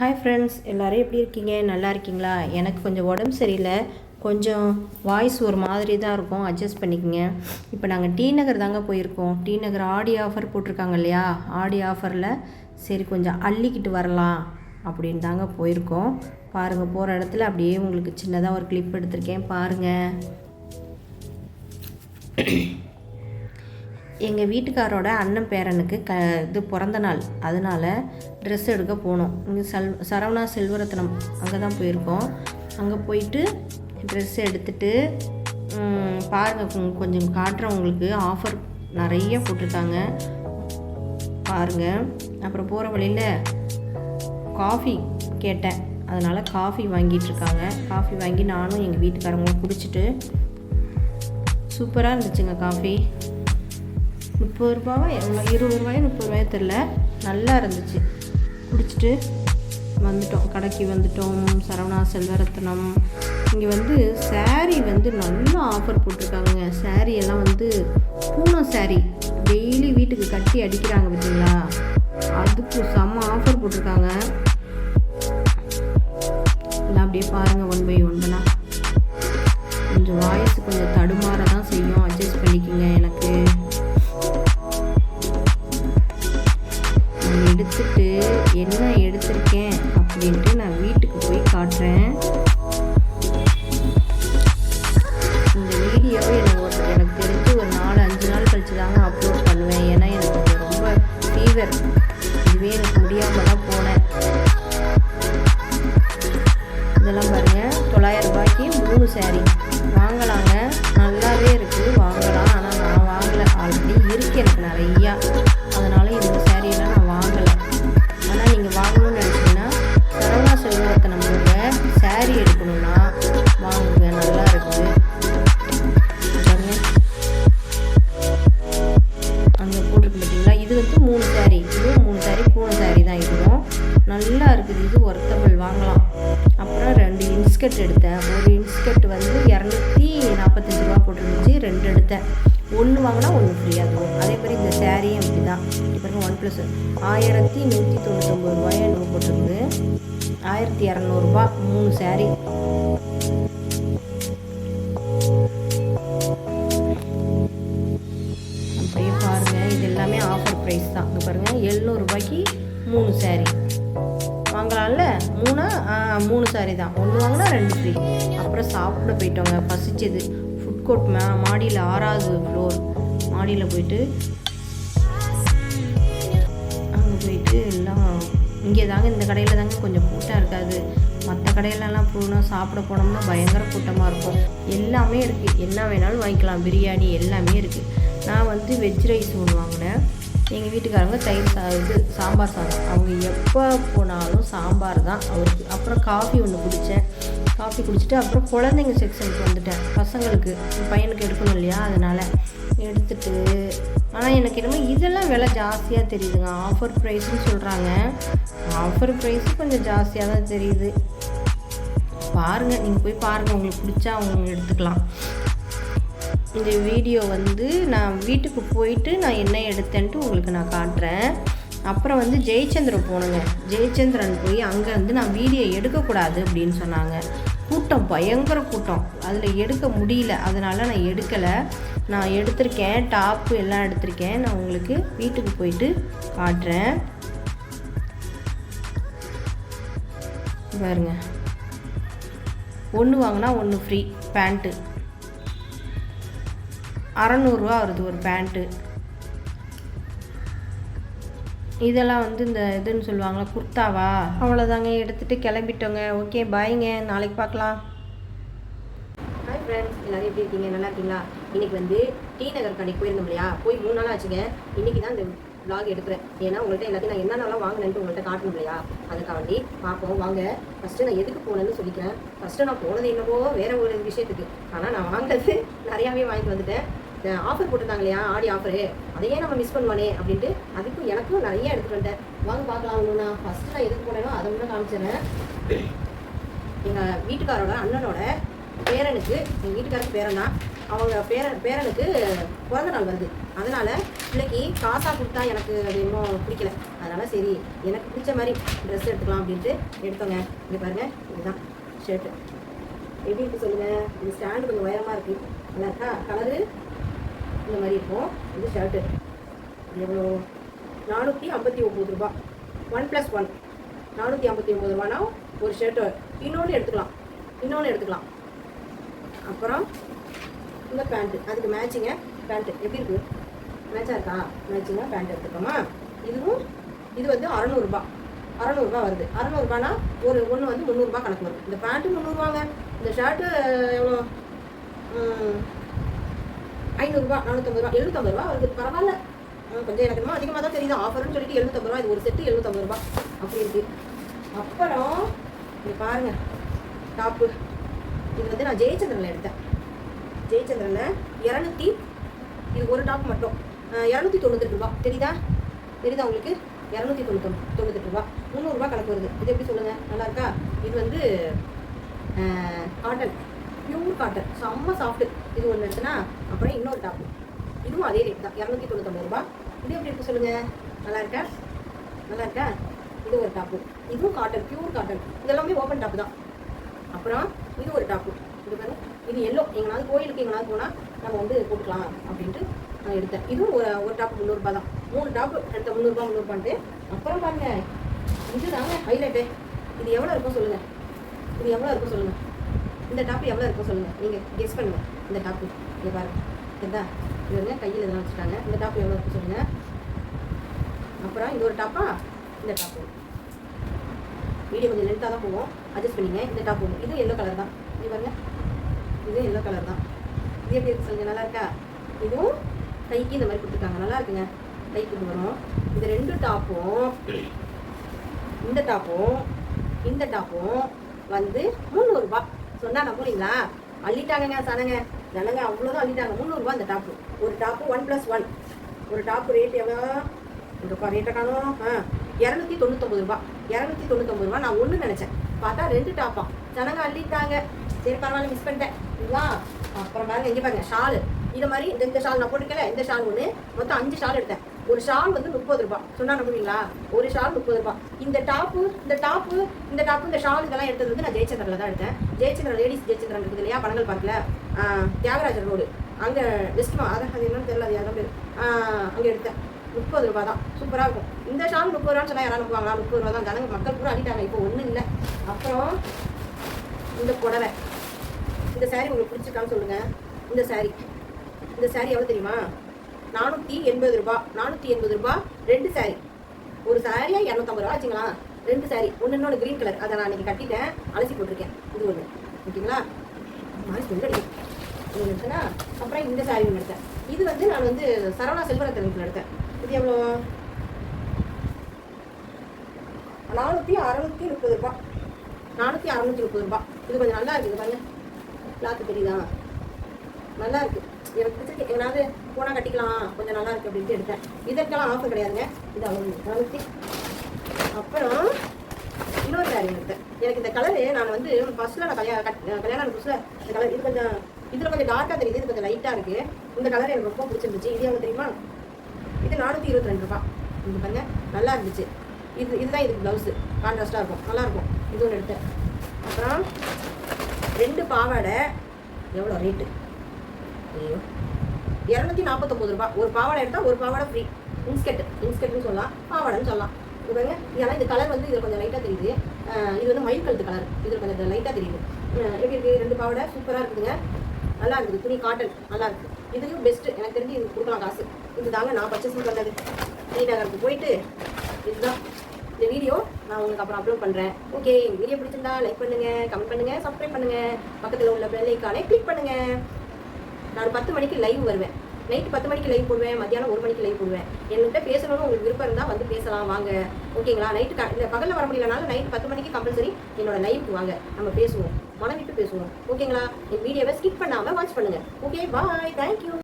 Hi friends எல்லோரும் எப்படி இருக்கீங்க? நல்லா இருக்கீங்களா? எனக்கு கொஞ்சம் உடம்பு சரியில்லை. கொஞ்சம் வாய்ஸ் ஒரு மாதிரி தான் இருக்கும். அட்ஜஸ்ட் பண்ணிக்கோங்க. இப்போ நாங்கள் டி நகர் தாங்க போயிருக்கோம். டி நகர் ஆடி ஆஃபர் போட்டிருக்காங்க இல்லையா? ஆடி ஆஃபரில் சரி கொஞ்சம் அள்ளிக்கிட்டு வரலாம் அப்படின்னு தாங்க போயிருக்கோம். பாருங்கள் போகிற இடத்துல அப்படியே உங்களுக்கு சின்னதாக ஒரு கிளிப் எடுத்திருக்கேன். பாருங்கள் எங்கள் வீட்டுக்காரோட அண்ணன் பேரனுக்கு க இது பிறந்த நாள். அதனால் ட்ரெஸ் எடுக்க போனோம். இங்கே சல் சரவணா செல்வரத்னம் அங்கே தான் போயிருக்கோம். அங்கே போயிட்டு ட்ரெஸ் எடுத்துட்டு பாருங்கள் பாருங்க கொஞ்சம் காட்டுறேன் உங்களுக்கு ஆஃபர் நிறைய போட்டிருக்காங்க. பாருங்கள் அப்புறம் போகிற வழியில் காஃபி கேட்டேன். அதனால் காஃபி வாங்கிட்டுருக்காங்க காஃபி வாங்கி நானும் எங்கள் வீட்டுக்காரங்களும் குடிச்சிட்டு சூப்பராக இருந்துச்சுங்க காஃபி முப்பது ரூபாவா? எவ்வளோ? இருபது ரூபாயோ முப்பது ரூபாயோ தெரில. நல்லா இருந்துச்சு. குடிச்சிட்டு வந்துட்டோம். கடைக்கு வந்துட்டோம். சரவணா செல்வரத்னம். இங்கே வந்து சேரீ வந்து நல்ல ஆஃபர் போட்டிருக்காங்க சேரீ எல்லாம் வந்து பூனம் சேரீ டெய்லி வீட்டுக்கு கட்டி அடிக்கிறாங்க பார்த்தீங்களா அதுக்கு செம்ம ஆஃபர் போட்டிருக்காங்க. எல்லாம் அப்படியே பாருங்கள் ஒன் பை ஒன்றுனா கொஞ்சம் வாய்ஸ் கொஞ்சம் தடுமாற தான் செய்யும். அட்ஜஸ்ட் பண்ணிக்கோங்க. என்ன எடுத்திருக்கேன் அப்படின்ட்டு நான் வீட்டுக்கு போய் காட்டுறேன். இந்த வீடியோவை எனக்கு ஒரு எனக்கு தெரிஞ்சு ஒரு நாலு அஞ்சு நாள் கழிச்சு தாங்க அப்லோட் பண்ணுவேன். ஏன்னா எனக்கு ரொம்ப ஃபீவர் இதுவே எனக்கு முடியாமல் தான் போனேன். இதெல்லாம் பாருங்கள் தொள்ளாயிரம் ரூபாய்க்கு மூணு saree. ஒன்று ஃப்ரீயாக இருக்கும். அதே மாதிரி இந்த சேரீயும் அப்படி தான் இப்போ ஒன் ப்ளஸ் ஆயிரத்தி நூற்றி தொண்ணூத்தொம்பது ரூபாயோ என்னமோ போட்டிருக்கு. ஆயிரத்தி இரநூறுபா மூணு சேரீ அப்படியே பாருங்கள் இது எல்லாமே ஆஃபர் ப்ரைஸ் தான். இங்கே பாருங்கள் எழுநூறுபாய்க்கு மூணு சேரீ வாங்கலாம்ல? மூணா? மூணு சாரி தான். ஒன்று வாங்கினா ரெண்டு ஃப்ரீ அப்புறம் சாப்பிட போயிட்டோங்க பசிச்சது. ஃபுட் கோர்ட் மா மாடியில் ஆறாவது ஃப்ளோர் மாடியில் போயிட்டு அங்கே போயிட்டு எல்லாம் இங்கே தாங்க இந்த கடையில் தாங்க கொஞ்சம் கூட்டம் இருக்காது. மற்ற கடையிலலாம் போனால் சாப்பிட போனோம்னா பயங்கர கூட்டமாக இருக்கும். எல்லாமே இருக்குது என்ன வேணாலும் வாங்கிக்கலாம். பிரியாணி எல்லாமே இருக்குது நான் வந்து வெஜ் ரைஸ் ஒன்று வாங்கினேன். எங்கள் வீட்டுக்காரங்க தயிர் சா இது சாம்பார் சாதம். அவங்க எப்போ போனாலும் சாம்பார் தான் அவருக்கு. அப்புறம் காஃபி ஒன்று குடித்தேன் காஃபி குடிச்சிட்டு அப்புறம் குழந்தைங்க செக்ஷனுக்கு வந்துட்டேன். பசங்களுக்கு என் பையனுக்கு எடுக்கணும் இல்லையா? அதனால் எடுத்துட்டு ஆனால் எனக்கு என்னமோ இதெல்லாம் விலை ஜாஸ்தியாக தெரியுதுங்க. ஆஃபர் ப்ரைஸ்னு சொல்கிறாங்க ஆஃபர் ப்ரைஸ் கொஞ்சம் ஜாஸ்தியாக தான் தெரியுது. பாருங்கள் நீங்கள் போய் பாருங்கள் உங்களுக்கு பிடிச்சா அவங்க எடுத்துக்கலாம். இந்த வீடியோ வந்து நான் வீட்டுக்கு போயிட்டு நான் என்ன எடுத்தேன்ட்டு உங்களுக்கு நான் காட்டுறேன். அப்புறம் வந்து ஜெயச்சந்திரன் போனேங்க ஜெயச்சந்திரன் போய் அங்கே வந்து நான் வீடியோ எடுக்கக்கூடாது அப்படின்னு சொன்னாங்க. கூட்டம் பயங்கர கூட்டம். அதில் எடுக்க முடியல. அதனால் நான் எடுக்கலை. நான் எடுத்திருக்கேன் டாப்பு எல்லாம் எடுத்திருக்கேன். நான் உங்களுக்கு வீட்டுக்கு போயிட்டு காட்டுறேன். பாருங்க. ஒன்று வாங்கினா ஒன்று ஃப்ரீ பேண்ட்டு அறநூறுவா வருது ஒரு பேண்ட்டு இதெல்லாம் வந்து இந்த இதுன்னு சொல்லுவாங்களா குர்தாவா? அவ்வளோதாங்க எடுத்துகிட்டு கிளம்பிட்டோங்க. ஓகே பாய்ங்க. நாளைக்கு பார்க்கலாம். ஹாய் ஃப்ரெண்ட்ஸ் எல்லாரும் எப்படி இருக்கீங்க? நல்லா இருக்கீங்களா? இன்னைக்கு வந்து டி நகர் கடைக்கு போயிருந்தோம் இல்லையா? போய் மூணு நாள் ஆச்சுங்க. இன்னைக்கு தான் இந்த vlog எடுக்கிறேன். ஏன்னா உங்கள்கிட்ட எல்லாத்தையும் நான் என்னென்னலாம் வாங்கினேன்ட்டு உங்கள்கிட்ட காட்டணும் இல்லையா? அதுக்காண்டி பார்ப்போம். வாங்க. ஃபஸ்ட்டு நான் எதுக்கு போனேன்னு சொல்லிக்கிறேன். ஃபஸ்ட்டு நான் போனது என்னவோ வேற ஒரு விஷயத்துக்கு. ஆனால் நான் வாங்கினது நிறையாவே வாங்கிட்டு வந்துட்டேன். ஆஃபர் போட்டிருந்தாங்க இல்லையா ஆடி ஆஃபரு அதையே நம்ம மிஸ் பண்ணுவானே அப்படின்ட்டு அதுக்கும் எனக்கும் நிறைய எடுத்துகிட்டு வந்துட்டேன். வாங்க பார்க்கலாம் ஒன்று நான் ஃபஸ்ட்டு நான் எதுக்கு போனேனோ அதை மட்டும் காமிச்சிடுறேன். எங்கள் வீட்டுக்காரோட அண்ணனோட பேரனுக்கு எங்கள் வீட்டுக்காரருக்கு பேரன் தான் அவங்க பேரன் பேரனுக்கு பிறந்த நாள் வருது. அதனால் பிள்ளைக்கு காசாக கொடுத்தா எனக்கு அது இன்னும் பிடிக்கல. அதனால் சரி எனக்கு பிடிச்ச மாதிரி ட்ரெஸ் எடுத்துக்கலாம் அப்படின்ட்டு எடுத்தோங்க. இங்கே பாருங்கள் இதுதான் ஷர்ட்டு எப்படி இருக்குது சொல்லுங்கள் இது ஸ்டாண்டு கொஞ்சம் உயரமாக இருக்குது நல்லா இருக்கா? கலரு இந்த மாதிரி இருக்கும். இது ஷர்ட்டு எவ்வளோ? நானூற்றி ஐம்பத்தி ஒம்பது ரூபா. ஒன் ப்ளஸ் ஒன் நானூற்றி ஐம்பத்தி ஒம்பது ரூபானா? ஒரு ஷர்ட்டு இன்னொன்று எடுத்துக்கலாம். இன்னொன்று எடுத்துக்கலாம். அப்புறம் இந்த பேண்ட்டு அதுக்கு மேட்சிங்க பேண்ட்டு எப்படி இருக்கு? மேட்சாக இருக்கா? மேட்சிங்காக பேண்ட் எடுத்துக்கோமா? இதுவும் இது வந்து அறநூறுபா அறநூறுபா வருது. அறநூறுபானா ஒரு ஒன்று வந்து முந்நூறுபா கணக்கு வருது. இந்த பேண்ட்டு முந்நூறுவாங்க இந்த ஷர்ட்டு எவ்வளோ? ஐநூறுரூவா நானூற்றம்பது ரூபா எழுநூற்றம்பது ரூபா வருது. பரவாயில்ல. கொஞ்சம் எனக்கு என்னமோ அதிகமாக தான் தெரியுது. ஆஃபர்னு சொல்லிட்டு எழுநூற்றம்பது ரூபா இது ஒரு செட்டு எழுநூற்றம்பது ரூபா. அப்படி இருக்கு. அப்புறம் இது பாருங்க. டாப்பு. இது வந்து நான் ஜெயச்சந்திரனில் எடுத்தேன். ஜெயச்சந்திரனில் இரநூத்தி இது ஒரு டாப் மட்டும். இரநூத்தி தொண்ணூத்தெட்டு ரூபா. தெரியுதா? தெரியுதா உங்களுக்கு? இரநூத்தி தொண்ணூத்தொம்பது தொண்ணூத்தெட்டு ரூபா. முந்நூறுரூவா கணக்கு வருது. இது எப்படி சொல்லுங்கள் நல்லா இருக்கா? இது வந்து காட்டன். பியூர் காட்டன் செம்ம சாஃப்ட்டு இது ஒன்று எடுத்துனா அப்புறம் இன்னொரு டாப்பு இதுவும் அதே ரேட் தான். இரநூத்தி தொண்ணூத்தொம்பது ரூபா இது எப்படி இருக்கு சொல்லுங்கள் நல்லா இருக்கா? நல்லா இருக்கா? இது ஒரு டாப்பு இதுவும் காட்டன் பியூர் காட்டன் இதெல்லாமே ஓப்பன் டாப்பு தான். அப்புறம் இது ஒரு டாப்பு இது பாருங்க. இது எல்லோ எங்கனாவது கோயிலுக்கு எங்கனாவது போனால் நம்ம வந்து போட்டுக்கலாம் அப்படின்ட்டு நான் எடுத்தேன். இதுவும் ஒரு ஒரு டாப்பு முந்நூறுபா தான். மூணு டாப்பு எடுத்த முந்நூறுபா முந்நூறுபான்ட்டு. அப்புறம் பாருங்க. இது தாங்க ஹைலைட்டு இது எவ்வளோ இருக்கும் சொல்லுங்கள் இது எவ்வளோ இருக்கும் சொல்லுங்கள் இந்த டாப்பு எவ்வளோ இருக்கும் சொல்லுங்கள் நீங்கள் கெஸ் பண்ணுங்கள் இந்த டாப்பு இங்கே பாருங்க. இதுதா இது வந்து கையில் இதெல்லாம் வச்சுட்டாங்க. இந்த டாப்பு எவ்வளோ இருக்கும் சொல்லுங்கள் அப்புறம் இது ஒரு டாப்பா இந்த டாப்பு வீடியோ கொஞ்சம் லென்த்தாக தான் போகும். அட்ஜஸ்ட் பண்ணிங்க. இந்த டாப் ஒன்று இது எல்லோ கலர் தான். இது பாருங்க. இது எல்லோ கலர் தான். இது எப்படி இருக்கு சொல்லுங்க? நல்லா இருக்கா? இதுவும் கைக்கு இந்த மாதிரி கொடுத்துருக்காங்க. நல்லா இருக்குங்க. கைக்கு இது வரும். இந்த ரெண்டு டாப்பும் இந்த டாப்பும் இந்த டாப்பும் வந்து முந்நூறுரூபா சொன்னால் நம்புறீங்களா? அள்ளிட்டாங்கங்க சனங்க ஜனங்க அவ்வளோதான் அள்ளிட்டாங்க. முந்நூறுரூபா அந்த டாப்பு. ஒரு டாப்பு ஒன் ப்ளஸ் ஒன் ஒரு டாப்பு ரேட் எவ்வளோ? இந்த ரேட்டை காணும். ஆ இரநூத்தி தொண்ணூத்தொம்பது ரூபா. இரநூத்தி தொண்ணூத்தொம்பது ரூபா நான் ஒன்று நினச்சேன். பார்த்தா ரெண்டு டாப்பா. ஜனங்க அள்ளிட்டாங்க. சரி பரவாயில்ல மிஸ் பண்ணிட்டேன். இதுதான் அப்புறம் பாருங்க இங்கே பாருங்க ஷாலு. இது மாதிரி இந்த இந்த ஷால் நான் போட்டுக்கல இந்த ஷால் ஒன்று மொத்தம் அஞ்சு ஷால் எடுத்தேன். ஒரு ஷால் வந்து முப்பது ரூபாய். சொன்னா நம்புவீங்களா? ஒரு ஷால் முப்பது ரூபாய். இந்த டாப்பு இந்த டாப்பு இந்த டாப்பு இந்த ஷால் இதெல்லாம் எடுத்தது வந்து நான் ஜெயச்சந்திரில் தான் எடுத்தேன். ஜெயச்சந்திரன் லேடிஸ் ஜெயச்சந்திரன் இருக்குது இல்லையா? பனங்கல் பார்க்கல. தியாகராஜர் ரோடு அங்கே வெஸ்ட்மா அதான் அது என்னன்னு தெரியல அது யாரும் பேர். அங்கே எடுத்தேன். முப்பது ரூபா தான். சூப்பராக இருக்கும். இந்த ஷால் முப்பது ரூபான்னு சொன்னால் யாரும் நம்புவாங்களா? முப்பது ரூபா தான். ஜனங்க மக்கள் கூட அடிட்டாங்க. இப்போ ஒன்றும் இல்லை. அப்புறம் இந்த புடவை. இந்த saree உங்களுக்கு பிடிச்சிருக்கான்னு சொல்லுங்கள் இந்த saree. இந்த saree எவ்வளோ தெரியுமா? நானூற்றி எண்பது ரூபா நானூற்றி எண்பது ரூபா ரெண்டு saree. ஒரு சாரியாக இரநூத்தம்பது ரூபா வச்சுங்களா? ரெண்டு saree. ஒன்று இன்னொன்று க்ரீன் கலர் அதை நான் இன்னைக்கு கட்டிட்டேன். அலசி போட்டிருக்கேன். இது ஒன்று ஓகேங்களா? மாதிரி ஸ்மெல் இது ஒன்று எடுத்தேன்னா அப்புறம் இந்த saree ஒன்று எடுத்தேன். இது வந்து நான் வந்து சரவணா செல்வரத்தனத்தில் எடுத்தேன். இது எவ்வளோ? நானூற்றி அறநூற்றி முப்பது ரூபா. நானூற்றி அறநூற்றி முப்பது ரூபா. இது கொஞ்சம் நல்லா இருக்குது பாருங்க. கிளாத்து தெரியுதா? நல்லா இருக்குது எனக்கு பிடிச்சிருக்கு எங்கனாவது போனால் கட்டிக்கலாம் கொஞ்சம் நல்லா இருக்கு அப்படின்ட்டு எடுத்தேன். இதற்கெல்லாம் ஆஃபர் கிடையாதுங்க. இது அவ்வளோ நானூற்றி அப்புறம் இன்னொரு சாரி எடுத்தேன். எனக்கு இந்த கலரு நான் வந்து ஃபஸ்ட்டில் நான் கல்யாணம் கட்- கல்யாணம் புதுசில் இந்த கலர் இது கொஞ்சம் இதில் கொஞ்சம் டார்க்காக தெரியுது இது கொஞ்சம் லைட்டாக இருக்குது இந்த கலர் எனக்கு ரொம்ப பிடிச்சிருந்துச்சு. இது எவ்வளோ தெரியுமா? இது நானூற்றி இருபத்தி ரெண்டு ரூபா இது பாருங்க நல்லா இருந்துச்சு. இது இதுதான் இதுக்கு ப்ளவுஸு கான்ட்ராஸ்டாக இருக்கும். நல்லாயிருக்கும் இது ஒன்று எடுத்தேன். அப்புறம் ரெண்டு பாவாடை. எவ்வளோ ரேட்டு ஐயோ. இரநூத்தி நாற்பத்தொம்பது ரூபா ஒரு பாவாடை எடுத்தால் ஒரு பாவாடை ஃப்ரீ இன்ஸ்கெட் இன்ஸ்கெட்னு சொல்லலாம். பாவாடைன்னு சொல்லலாம். இது பாருங்க ஏன்னா இந்த கலர் வந்து இதில் கொஞ்சம் லைட்டாக தெரியுது. இது வந்து மயில் கழுத்து கலர் இதில் கொஞ்சம் லைட்டாக தெரியுது. எப்படி இருக்குது ரெண்டு பாவாடை சூப்பராக இருக்குதுங்க. நல்லா இருக்குது. துணி காட்டன் நல்லா இருக்குது இதுவும் பெஸ்ட்டு எனக்கு தெரிஞ்சு இது கொடுக்கலாம் காசு. இது தாங்க நான் பர்ச்சேஸ் பண்ணது ஸ்ரீநகருக்கு போயிட்டு இதுதான். இந்த வீடியோ நான் உங்களுக்கு அப்புறம் அப்லோட் பண்ணுறேன் ஓகே வீடியோ பிடிச்சிருந்தா லைக் பண்ணுங்கள் கமெண்ட் பண்ணுங்கள் சப்ஸ்கிரைப் பண்ணுங்கள் பக்கத்தில் உள்ள பெல் ஐக்கானை கிளிக் பண்ணுங்கள் நான் பத்து மணிக்கு லைவ் வருவேன். நைட்டு பத்து மணிக்கு லைவ் போடுவேன் மத்தியானம் ஒரு மணிக்கு லைவ் போடுவேன். என்கிட்ட பேசணும்னு உங்களுக்கு விருப்பம் இருந்தால் வந்து பேசலாம் வாங்க. ஓகேங்களா நைட்டு இந்த பகலில் வர முடியலனாலும் நைட் பத்து மணிக்கு கம்பல்சரி என்னோட லைவுக்கு வாங்க. நம்ம பேசுவோம். மனம் விட்டு பேசுவோம். ஓகேங்களா என் வீடியோவை ஸ்கிப் பண்ணாமல் வாட்ச் பண்ணுங்கள் ஓகே பாய் தேங்க்யூ